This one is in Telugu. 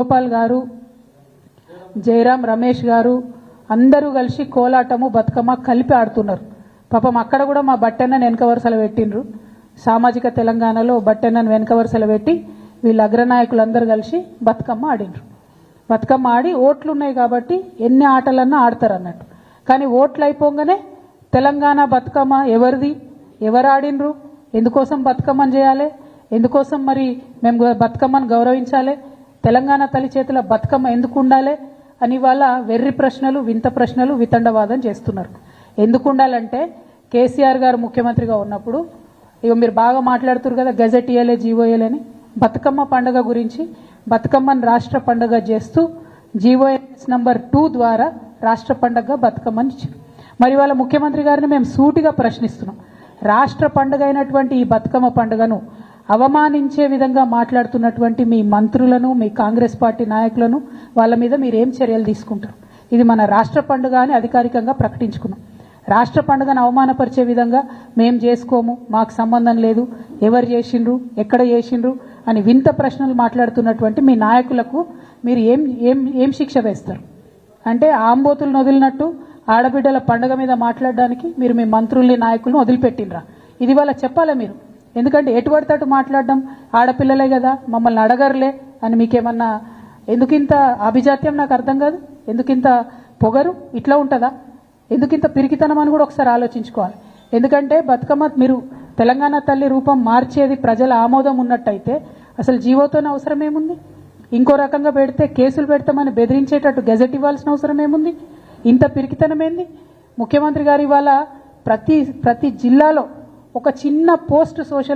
గోపాల్ గారు జయరాం రమేష్ గారు అందరూ కలిసి కోలాటము బతుకమ్మ కలిపి ఆడుతున్నారు. పాపం అక్కడ కూడా మా బట్టెన్నను వెనక వరుసలు పెట్టిండ్రు. సామాజిక తెలంగాణలో బట్టెన్నను వెనక వరుసలు పెట్టి వీళ్ళ అగ్రనాయకులందరూ కలిసి బతుకమ్మ ఆడిండ్రు. బతుకమ్మ ఆడి ఓట్లు ఉన్నాయి కాబట్టి ఎన్ని ఆటలన్నా ఆడతారు అన్నట్టు. కానీ ఓట్లు అయిపోగానే తెలంగాణ బతుకమ్మ ఎవరిది? ఎవరు ఆడినరు ఎందుకోసం బతుకమ్మని చేయాలి? ఎందుకోసం మరి మేము బతుకమ్మను గౌరవించాలి? తెలంగాణ తల్లి చేతుల బతుకమ్మ ఎందుకు ఉండాలి అని వాళ్ళ వెర్రి ప్రశ్నలు వింత ప్రశ్నలు వితండవాదం చేస్తున్నారు. ఎందుకు ఉండాలంటే కేసీఆర్ గారు ముఖ్యమంత్రిగా ఉన్నప్పుడు ఇక మీరు బాగా మాట్లాడుతున్నారు కదా గెజెట్ ఇయ్యలే జీవో అని బతుకమ్మ పండుగ గురించి బతుకమ్మను రాష్ట్ర పండుగ చేస్తూ జీవోఎస్ నంబర్ టూ ద్వారా రాష్ట్ర పండుగ బతుకమ్మని ఇచ్చారు. మరి వాళ్ళ ముఖ్యమంత్రి గారిని మేము సూటిగా ప్రశ్నిస్తున్నాం. రాష్ట్ర పండుగ అయినటువంటి ఈ బతుకమ్మ పండుగను అవమానించే విధంగా మాట్లాడుతున్నటువంటి మీ మంత్రులను మీ కాంగ్రెస్ పార్టీ నాయకులను వాళ్ళ మీద మీరు ఏం చర్యలు తీసుకుంటారు? ఇది మన రాష్ట్ర పండుగ అని అధికారికంగా ప్రకటించుకున్నాం. రాష్ట్ర పండుగను అవమానపరిచే విధంగా మేం చేసుకోము మాకు సంబంధం లేదు ఎవరు చేసిండ్రు ఎక్కడ చేసిండ్రు అని వింత ప్రశ్నలు మాట్లాడుతున్నటువంటి మీ నాయకులకు మీరు ఏం ఏం ఏం శిక్ష వేస్తారు? అంటే ఆంబోతులను వదిలినట్టు ఆడబిడ్డల పండుగ మీద మాట్లాడడానికి మీరు మీ మంత్రుల్ని నాయకులను వదిలిపెట్టినరా ఇది వాళ్ళ చెప్పాలా మీరు? ఎందుకంటే ఎటు పడితే అటు మాట్లాడడం ఆడపిల్లలే కదా మమ్మల్ని అడగరులే అని మీకేమన్నా ఎందుకింత అభిజాత్యం నాకు అర్థం కాదు? ఎందుకింత పొగరు? ఇట్లా ఉంటుందా? ఎందుకింత పిరికితనం అని కూడా ఒకసారి ఆలోచించుకోవాలి. ఎందుకంటే బతుకమ్మ మీరు తెలంగాణ తల్లి రూపం మార్చేది ప్రజల ఆమోదం ఉన్నట్టయితే అసలు జీవోతోనే అవసరం ఏముంది ఇంకో రకంగా పెడితే కేసులు పెడతామని బెదిరించేటట్టు గెజెట్ ఇవ్వాల్సిన అవసరం ఏముంది ఇంత పిరికితనం ఏంది ముఖ్యమంత్రి గారు ఇవాళ ప్రతి ప్రతి జిల్లాలో ఒక చిన్న పోస్ట్ సోషల్